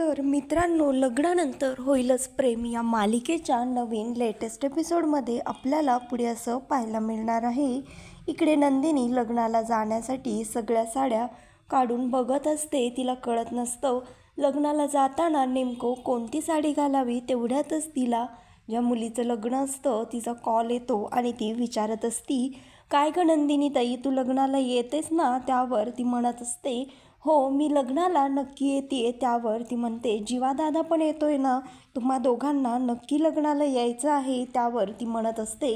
तर मित्रांनो लग्नानंतर होईलच प्रेम. या मालिकेच्या नवीन लेटेस्ट एपिसोडमध्ये आपल्याला पुढे असं पाहायला मिळणार आहे. इकडे नंदिनी लग्नाला जाण्यासाठी सगळ्या साड्या काढून बघत असते. तिला कळत नसतं लग्नाला जाताना नेमकं कोणती साडी घालावी तेवढ्यातच तिला ज्या मुलीचं लग्न असतं तिचा कॉल येतो आणि ती विचारत असती काय ग नंदिनी ताई तू लग्नाला येतेस ना त्यावर? ती म्हणत असते. हो मी लग्नाला नक्की येते त्यावर. ती म्हणते जीवादादा पण येतोय ना. तुम्हा दोघांना नक्की लग्नाला यायचं आहे त्यावर. ती म्हणत असते.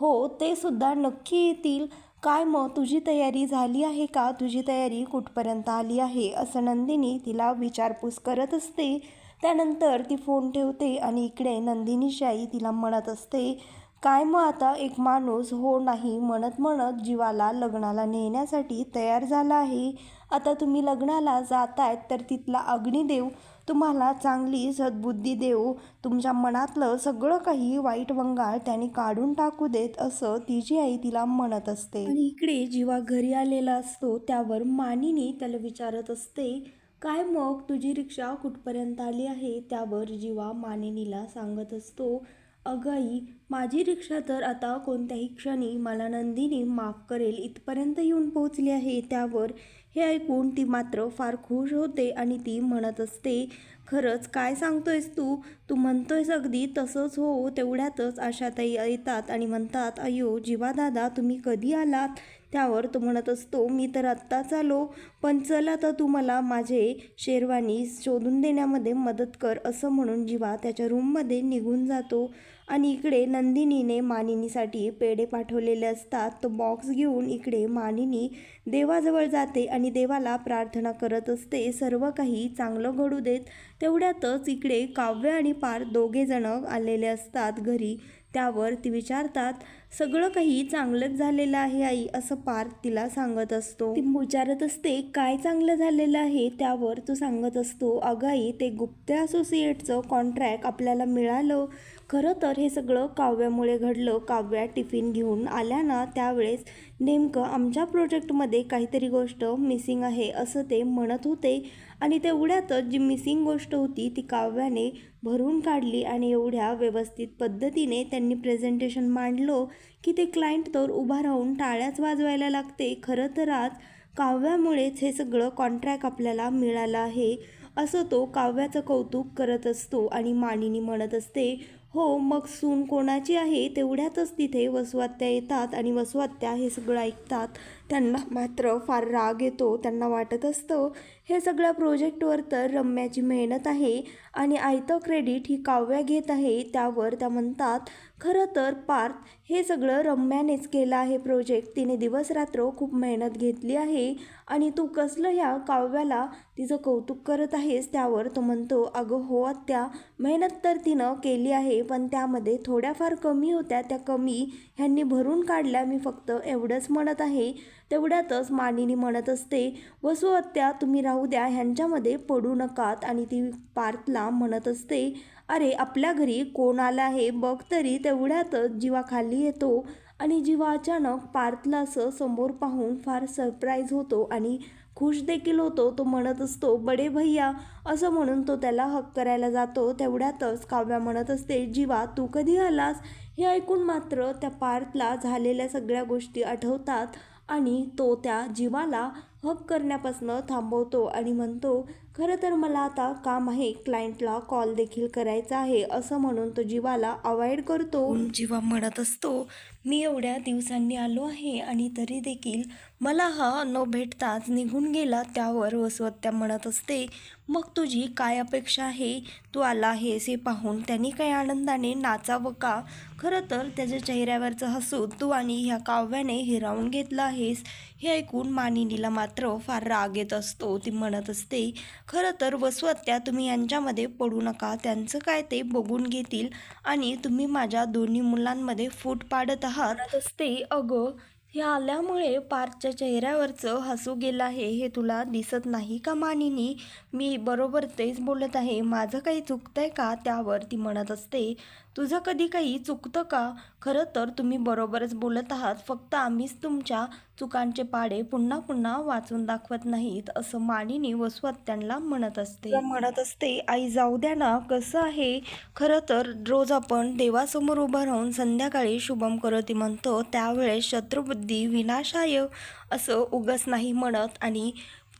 हो ते सुद्धा नक्की येतील. काय मग तुझी तयारी झाली आहे का? तुझी तयारी कुठपर्यंत आली आहे? असं नंदिनी तिला विचारपूस करत असते. त्यानंतर ती फोन ठेवते आणि इकडे नंदिनीची आई तिला म्हणत असते काय मग आता एक माणूस हो नाही म्हणत म्हणत जीवाला लग्नाला नेण्यासाठी तयार झाला आहे? आता तुम्ही लग्नाला जातायत तर तिथला अग्निदेव तुम्हाला चांगली सद्बुद्धी देऊ. तुमच्या मनातलं सगळं काही वाईट वंगाळ त्यांनी काढून टाकू देत असं तिची आई तिला म्हणत असते. आणि इकडे जीवा घरी आलेला असतो त्यावर मानिनी त्याला विचारत असते काय मग तुझी रिक्षा कुठपर्यंत आली आहे? त्यावर जीवा मानिनीला सांगत असतो अगं आई माझी रिक्षा तर आता कोणत्याही क्षणी मला नंदिनी माफ करेल इथपर्यंत येऊन पोहोचली आहे त्यावर. हे ऐकून ती मात्र फार खुश होते आणि ती म्हणत असते खरंच काय सांगतोयस तू? तू म्हणतोयस अगदी तसंच हो तेवढ्यातच आशाताई येतात आणि म्हणतात अयो जीवादादा तुम्ही कधी आलात? त्यावर तो म्हणत असतो मी तर आत्ताच आलो पण चला तर तू मला माझे शेरवानी शोधून देण्यामध्ये मदत कर असं म्हणून जीवा त्याच्या रूममध्ये निघून जातो. आणि इकडे नंदिनीने मानिनीसाठी पेढे पाठवलेले असतात. तो बॉक्स घेऊन इकडे मानिनी देवाजवळ जाते आणि देवाला प्रार्थना करत असते. सर्व काही चांगलं घडू देत तेवढ्यातच इकडे काव्य आणि पार दोघेजणं आलेले असतात घरी. त्यावर ती विचारतात सगळं काही चांगलंच झालेलं आहे आई असं पार्थ तिला सांगत असतो. ती विचारत असते काय चांगलं झालेलं आहे? त्यावर तो सांगत असतो अगं आई ते गुप्ते असोसिएटचं कॉन्ट्रॅक्ट आपल्याला मिळालं. खरं तर हे सगळं काव्यामुळे घडलं. काव्या टिफिन घेऊन आल्या ना त्यावेळेस नेमकं आमच्या प्रोजेक्टमध्ये काहीतरी गोष्ट मिसिंग आहे असं ते म्हणत होते. आणि तेवढ्यातच जी मिसिंग गोष्ट होती ती काव्याने भरून काढली आणि एवढ्या व्यवस्थित पद्धतीने त्यांनी प्रेझेंटेशन मांडलं की ते क्लायंट तर उभा राहून टाळ्याच वाजवायला लागते. खरं तर आज काव्यामुळेच हे सगळं कॉन्ट्रॅक्ट आपल्याला मिळालं आहे असं तो काव्याचं कौतुक करत असतो आणि मानिनी म्हणत असते हो मग सून कोणाची आहे तेवढ्यातच तिथे वसवात्या येतात आणि वसवात्या हे सगळं ऐकतात. त्यांना मात्र फार राग येतो त्यांना वाटत असतं हे सगळ्या प्रोजेक्टवर तर रम्याची मेहनत आहे आणि आयतं क्रेडिट ही काव्या घेत आहे त्यावर त्या म्हणतात खरं तर पार्थ हे सगळं रम्यानेच केलं आहे प्रोजेक्ट तिने दिवसरात्र खूप मेहनत घेतली आहे आणि तू कसलं ह्या काव्याला तिचं कौतुक करत आहेस? त्यावर तो म्हणतो अगं हो आत्या मेहनत तर तिनं केली आहे पण त्यामध्ये थोड्याफार कमी होत्या. त्या कमी ह्यांनी भरून काढल्या. मी फक्त एवढंच म्हणत आहे तेवढ्यातच मानिनी म्हणत असते वसुहत्या तुम्ही राहू द्या ह्यांच्यामध्ये पडू नकात. आणि ती पार्थला म्हणत असते अरे आपल्या घरी कोण आलं आहे? बघ तरी तेवढ्यातच जीवा खाली येतो. आणि जीवा अचानक पार्थला असं समोर पाहून फार सरप्राईज होतो आणि खुश देखील होतो. तो म्हणत असतो बडे भैया असं म्हणून तो त्याला हक करायला जातो. तेवढ्यातच काव्या म्हणत असते जीवा तू कधी आलास? हे ऐकून मात्र त्या पार्थला झालेल्या सगळ्या गोष्टी आठवतात. आणि तो त्या जीवाला हक करण्यापासून थांबवतो आणि म्हणतो खरं तर मला आता काम आहे क्लायंटला कॉल देखील करायचा आहे असं म्हणून तो जीवाला अवॉइड करतो. जीवा म्हणत असतो मी एवढ्या दिवसांनी आलो आहे आणि तरी देखील मला हा न भेटताच निघून गेला त्यावर वसवत्या म्हणत असते. मग तुझी काय अपेक्षा आहे? तू आला आहेस हे पाहून त्यांनी काही आनंदाने नाचावं का? खरं तर त्याच्या चेहऱ्यावरचं हसू तू आणि ह्या काव्याने हिरावून घेतलं आहेस. हे ऐकून मानिनीला मात्र फार राग येत असतो. ती म्हणत असते खरं तर वसवत्या तुम्ही यांच्यामध्ये पडू नका. त्यांचं काय ते बघून घेतील आणि तुम्ही माझ्या दोन्ही मुलांमध्ये फूट पाडत आहात. असते अगं हे आल्यामुळे पार्थच्या चेहऱ्यावरचं हसू गेलं आहे. हे तुला दिसत नाही का मानिनी? मी बरोबर तेच बोलत आहे. माझं काही चुकतं आहे का? त्यावर ती म्हणत असते. तुझं कधी काही चुकतं का? खरं तर तुम्ही बरोबरच बोलत आहात. फक्त आम्हीच तुमच्या चुकांचे पाडे पुन्हा पुन्हा वाचून दाखवत नाहीत असं मानिनी वसुहत्यांना म्हणत असते. म्हणत असते आई जाऊ द्या ना कसं आहे? खरं तर रोज आपण देवासमोर उभं राहून संध्याकाळी शुभम करत म्हणतो त्यावेळेस शत्रुबुद्धी विनाशाय असं उगस नाही म्हणत आणि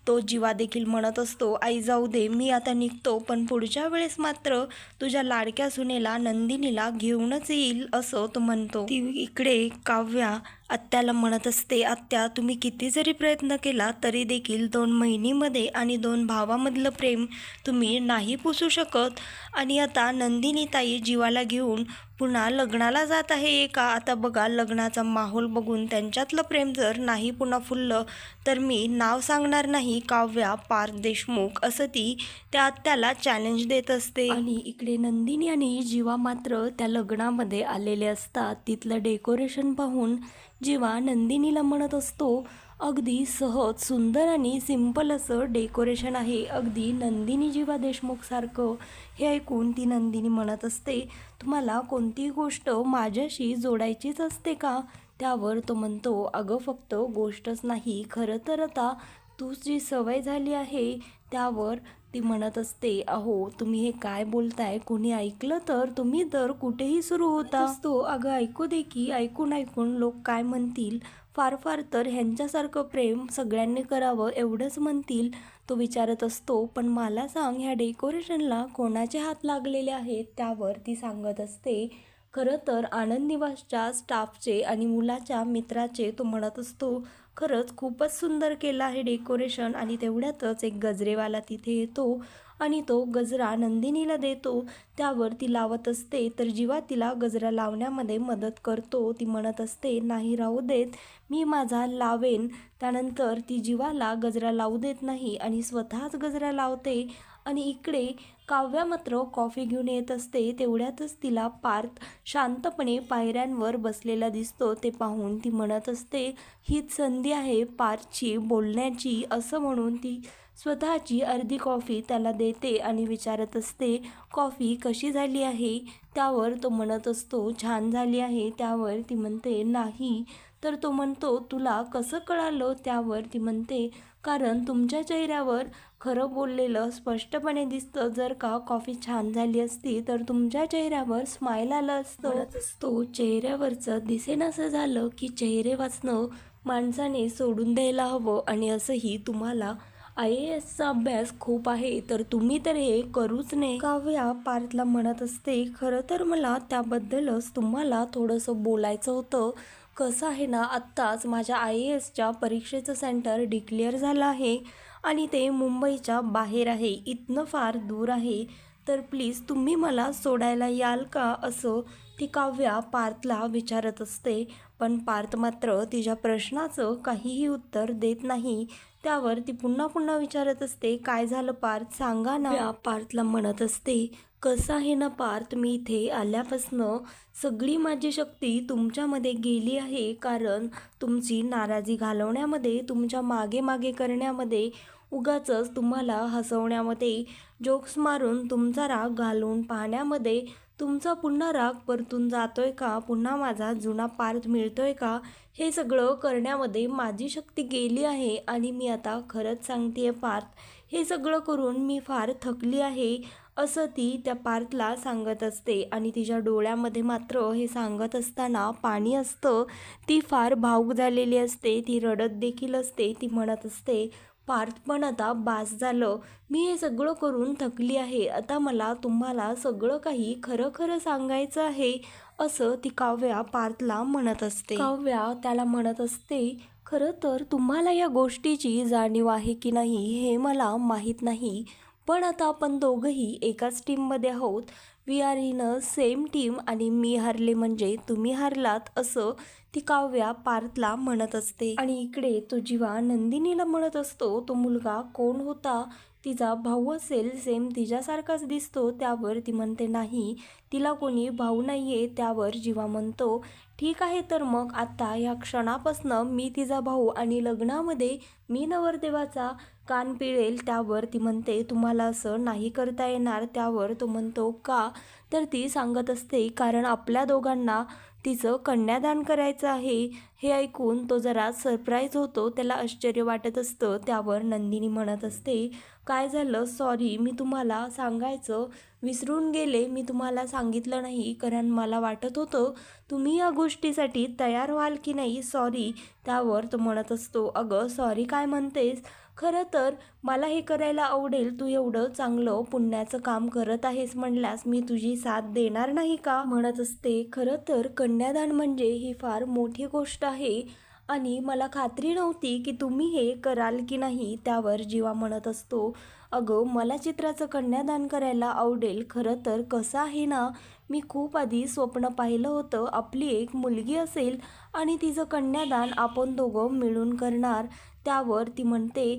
तो जीवा देखील म्हणत असतो आई जाऊ दे मी आता निघतो पण पुढच्या वेळेस मात्र तुझ्या लाडक्या सुनेला नंदिनीला घेऊनच येईल असं तो म्हणतो. ती इकडे काव्या आत्याला म्हणत असते आत्या तुम्ही किती जरी प्रयत्न केला तरी देखील दोन महिनीमध्ये आणि दोन भावामधलं प्रेम तुम्ही नाही पुसू शकत. आणि आता नंदिनी ताई जीवाला घेऊन पुन्हा लग्नाला जात आहे का? आता बघा लग्नाचा माहोल बघून त्यांच्यातलं प्रेम जर नाही पुन्हा फुललं तर मी नाव सांगणार नाही. काव्या पार्थ देशमुख असं ती त्या आत्याला चॅलेंज देत असते. आणि इकडे नंदिनी आणि जीवा मात्र त्या लग्नामध्ये आलेले असतात. तिथलं डेकोरेशन पाहून जेव्हा नंदिनीला म्हणत असतो अगदी सहज सुंदर आणि सिंपल असं डेकोरेशन आहे अगदी नंदिनी जीवा देशमुखसारखं हे ऐकून ती नंदिनी म्हणत असते तुम्हाला कोणतीही गोष्ट माझ्याशी जोडायचीच असते का? त्यावर तो म्हणतो अगं फक्त गोष्टच नाही खरं तर आता तूच जी सवय झाली आहे त्यावर ती म्हणत असते अहो तुम्ही हे काय बोलताय? कोणी ऐकलं तर? तुम्ही तर कुठेही सुरू होता. असतो अगं ऐकू दे की ऐकून ऐकून लोक काय म्हणतील? फार फार तर ह्यांच्यासारखं प्रेम सगळ्यांनी करावं एवढंच म्हणतील तो विचारत असतो. पण मला सांग ह्या डेकोरेशनला कोणाचे हात लागलेले आहेत? त्यावर ती सांगत असते. खरं तर आनंद निवासच्या स्टाफचे आणि मुलाच्या मित्राचे तो म्हणत असतो खरंच खूपच सुंदर केलं आहे डेकोरेशन आणि तेवढ्यातच एक गजरेवाला तिथे येतो आणि तो गजरा नंदिनीला देतो. त्यावर ती लावत असते तर जीवा तिला गजरा लावण्यामध्ये मदत करतो ती म्हणत असते नाही राहू देत मी माझा लावेन. त्यानंतर ती जीवाला गजरा लावू देत नाही आणि स्वतःच गजरा लावते आणि इकडे काव्या मात्र कॉफी घेऊन येत असते तेवढ्यातच तिला पार्थ शांतपणे पायऱ्यांवर बसलेला दिसतो. ते पाहून ती म्हणत असते हीच संधी आहे पार्थची बोलण्याची असं म्हणून ती स्वतःची अर्धी कॉफी त्याला देते आणि विचारत असते कॉफी कशी झाली आहे? त्यावर तो म्हणत असतो छान झाली आहे. त्यावर ती म्हणते नाही. तर तो म्हणतो तुला कसं कळालं? त्यावर ती म्हणते कारण तुमच्या चेहऱ्यावर खरं बोललेलं स्पष्टपणे दिसतं. जर का कॉफी छान झाली असती तर तुमच्या चेहऱ्यावर स्माईल आलं असतं. असतो चेहऱ्यावरचं दिसेनासं झालं की चेहरे वाचणं माणसाने सोडून द्यायला हवं आणि असंही तुम्हाला आय ए एसचा अभ्यास खूप आहे तर तुम्ही तर हे करूच नाही काव्या पार्थला म्हणत असते खरं तर मला त्याबद्दलच तुम्हाला थोडंसं बोलायचं होतं. कसं आहे ना आत्ताच माझ्या आय ए एसच्या परीक्षेचं सेंटर डिक्लेअर झालं आहे आणि ते मुंबईच्या बाहेर आहे इथनं फार दूर आहे. तर प्लीज तुम्ही मला सोडायला याल का? असं ती काव्या पार्थला विचारत असते. पण पार्थ मात्र तिच्या प्रश्नाचं काहीही उत्तर देत नाही. त्यावर ती पुन्हा पुन्हा विचारत असते काय झालं पार्थ? सांगा ना. पार्थला म्हणत असते कसं आहे ना पार्थ मी इथे आल्यापासनं सगळी माझी शक्ती तुमच्यामध्ये गेली आहे. कारण तुमची नाराजी घालवण्यामध्ये तुमच्या मागे मागे करण्यामध्ये उगाच तुम्हाला हसवण्यामध्ये जोक्स मारून तुमचा राग घालून पाहण्यामध्ये तुमचा पुन्हा राग परतून जातोय का? पुन्हा माझा जुना पार्थ मिळतोय का? हे सगळं करण्यामध्ये माझी शक्ती गेली आहे आणि मी आता खरंच सांगते आहे पार्थ हे सगळं करून मी फार थकली आहे. असं ती त्या पार्थला सांगत असते आणि तिच्या डोळ्यामध्ये मात्र हे सांगत असताना पाणी असतं. ती फार भावूक झालेली असते ती रडत देखील असते ती म्हणत असते पार्थ पण आता बास झालं. मी हे सगळं करून थकली आहे. आता मला तुम्हाला सगळं काही खरं खरं सांगायचं आहे असं ती काव्या पार्थला म्हणत असते. काव्या त्याला म्हणत असते खरं तर तुम्हाला या गोष्टीची जाणीव आहे की नाही हे मला माहीत नाही. पण आता आपण दोघंही एकाच टीममध्ये आहोत. We are in a same team आणि मी हारले म्हणजे तुम्ही हारलात असं ती काव्या पार्थला म्हणत असते. आणि इकडे तो जीवा नंदिनीला म्हणत असतो तो मुलगा कोण होता? तिचा भाऊ असेल सेम तिच्यासारखाच दिसतो त्यावर ती म्हणते नाही तिला कोणी भाऊ नाही आहे त्यावर जीवा म्हणतो. ठीक आहे तर मग आत्ता या क्षणापासनं मी तिचा भाऊ आणि लग्नामध्ये मी नवरदेवाचा कान पिळेल त्यावर ती म्हणते तुम्हाला असं नाही करता येणार. त्यावर तो म्हणतो का? तर ती सांगत असते कारण आपल्या दोघांना तिचं कन्यादान करायचं आहे. हे ऐकून तो जरा सरप्राईज होतो त्याला आश्चर्य वाटत असतं. त्यावर नंदिनी म्हणत असते काय झालं? सॉरी मी तुम्हाला सांगायचं विसरून गेले. मी तुम्हाला सांगितलं नाही कारण मला वाटत होतं तुम्ही या गोष्टीसाठी तयार व्हाल की नाही. सॉरी त्यावर तो म्हणत असतो अगं सॉरी काय म्हणतेस? खरं तर मला हे करायला आवडेल तू एवढं चांगलं पुण्याचं काम करत आहेस म्हणल्यास मी तुझी साथ देणार नाही का? म्हणत असते. खरं तर कन्यादान म्हणजे ही फार मोठी गोष्ट आहे आणि मला खात्री नव्हती की तुम्ही हे कराल की नाही त्यावर जीवा म्हणत असतो. अगं मला चित्राचं कन्यादान करायला आवडेल. खरं तर कसं आहे ना मी खूप आधी स्वप्न पाहिलं होतं. आपली एक मुलगी असेल आणि तिचं कन्यादान आपण दोघं मिळून करणार. त्यावर ती म्हणते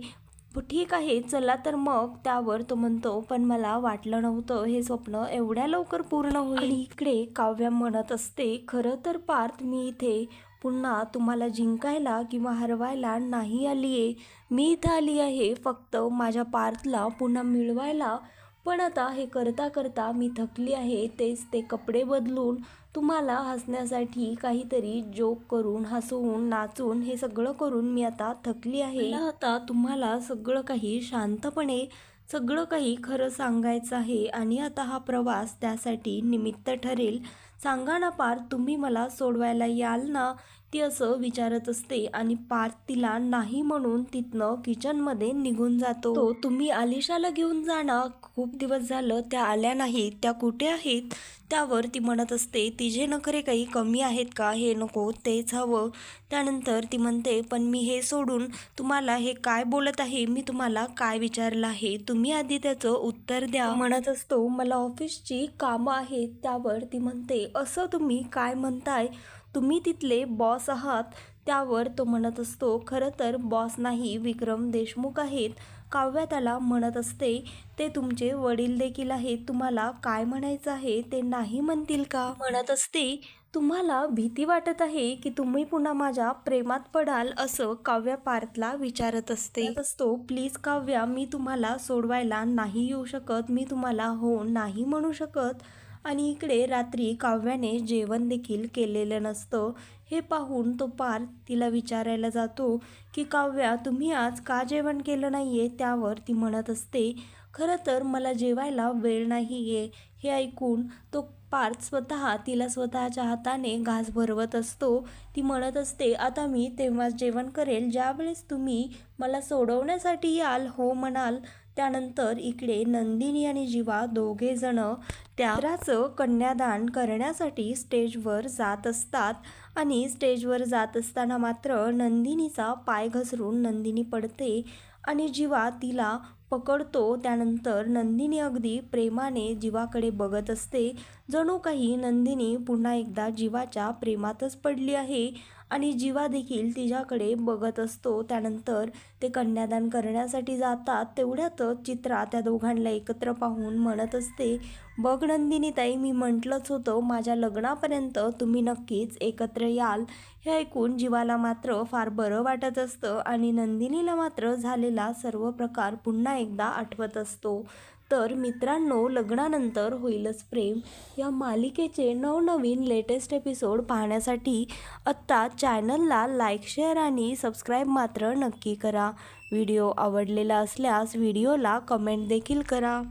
ठीक आहे चला तर मग. त्यावर तो म्हणतो पण मला वाटलं नव्हतं हे स्वप्न एवढ्या लवकर पूर्ण होईल. इकडे काव्या म्हणत असते खरं तर पार्थ मी इथे पुन्हा तुम्हाला जिंकायला किंवा हरवायला नाही आली आहे मी इथं आली आहे फक्त माझ्या पार्थला पुन्हा मिळवायला. पण आता हे करता करता मी थकली आहे तेच ते कपडे बदलून तुम्हाला हसण्यासाठी काहीतरी जोक करून हसवून नाचून हे सगळं करून मी आता थकली आहे. आता तुम्हाला सगळं काही शांतपणे सगळं काही खरं सांगायचं आहे आणि आता हा प्रवास त्यासाठी निमित्त ठरेल. सांगा ना पार तुम्ही मला सोडवायला याल ना? ती असं विचारत असते आणि पार्थ तिला नाही म्हणून तिथनं किचनमध्ये निघून जातो. तो तुम्ही आलिशाला घेऊन जाणं खूप दिवस झालं त्या आल्या नाहीत. त्या कुठे आहेत? त्यावर ती म्हणत असते तिचे नखरे काही कमी आहेत का? हे नको तेच हवं. त्यानंतर ती म्हणते पण मी हे सोडून तुम्हाला हे काय बोलत आहे? मी तुम्हाला काय विचारलं आहे? तुम्ही आधी त्याचं उत्तर द्या. म्हणत असतो मला ऑफिसची कामं आहेत. त्यावर ती म्हणते असं तुम्ही काय म्हणताय? तुम्ही तिथले बॉस आहात त्यावर तो म्हणत असतो खरं तर बॉस नाही विक्रम देशमुख आहेत. काव्या त्याला म्हणत असते ते तुमचे वडील देखील आहेत तुम्हाला काय म्हणायचं आहे ते नाही म्हणतील का? म्हणत असते तुम्हाला भीती वाटत आहे की तुम्ही पुन्हा माझ्या प्रेमात पडाल असं काव्या पार्थला विचारत असते. असतो प्लीज काव्या मी तुम्हाला सोडवायला नाही येऊ शकत मी तुम्हाला हो नाही म्हणू शकत. आणि इकडे रात्री काव्याने जेवण देखील केलेलं नसतं. हे पाहून तो पार तिला विचारायला जातो की काव्या तुम्ही आज का जेवण केलं नाही आहे त्यावर ती म्हणत असते. खरं तर मला जेवायला वेळ नाही आहे हे ऐकून तो पार्थ स्वतः तिला स्वतःच्या हाताने घास भरवत असतो. ती म्हणत असते आता मी तेव्हाच जेवण करेल. ज्यावेळेस तुम्ही मला सोडवण्यासाठी याल हो म्हणाल त्यानंतर इकडे नंदिनी आणि जीवा दोघे जण कन्यादान करण्यासाठी स्टेजवर जात असतात. आणि स्टेजवर जात असताना मात्र नंदिनीचा पाय घसरून नंदिनी पडते आणि जीवा तिला पकडतो. त्यानंतर नंदिनी अगदी प्रेमाने जीवाकडे बघत असते. जणू काही नंदिनी पुन्हा एकदा जीवाच्या प्रेमातच पडली आहे. आणि जीवा देखील तिच्याकडे बघत असतो. त्यानंतर ते कन्यादान करण्यासाठी जातात. तेवढ्यातच चित्रा त्या दोघांना एकत्र पाहून म्हणत असते बघ नंदिनी ताई मी म्हटलंच होतं माझ्या लग्नापर्यंत तुम्ही नक्कीच एकत्र याल. हे ऐकून जीवाला मात्र फार बरं वाटत असतं आणि नंदिनीला मात्र झालेला सर्व प्रकार पुन्हा एकदा आठवत असतो. तर मित्रांनो लग्नानंतर होईलच प्रेम. या मालिकेचे नवनवीन लेटेस्ट एपिसोड पाहण्यासाठी आत्ता चॅनलला लाईक शेअर आणि सबस्क्राईब मात्र नक्की करा. व्हिडिओ आवडलेला असल्यास व्हिडिओला कमेंट देखील करा.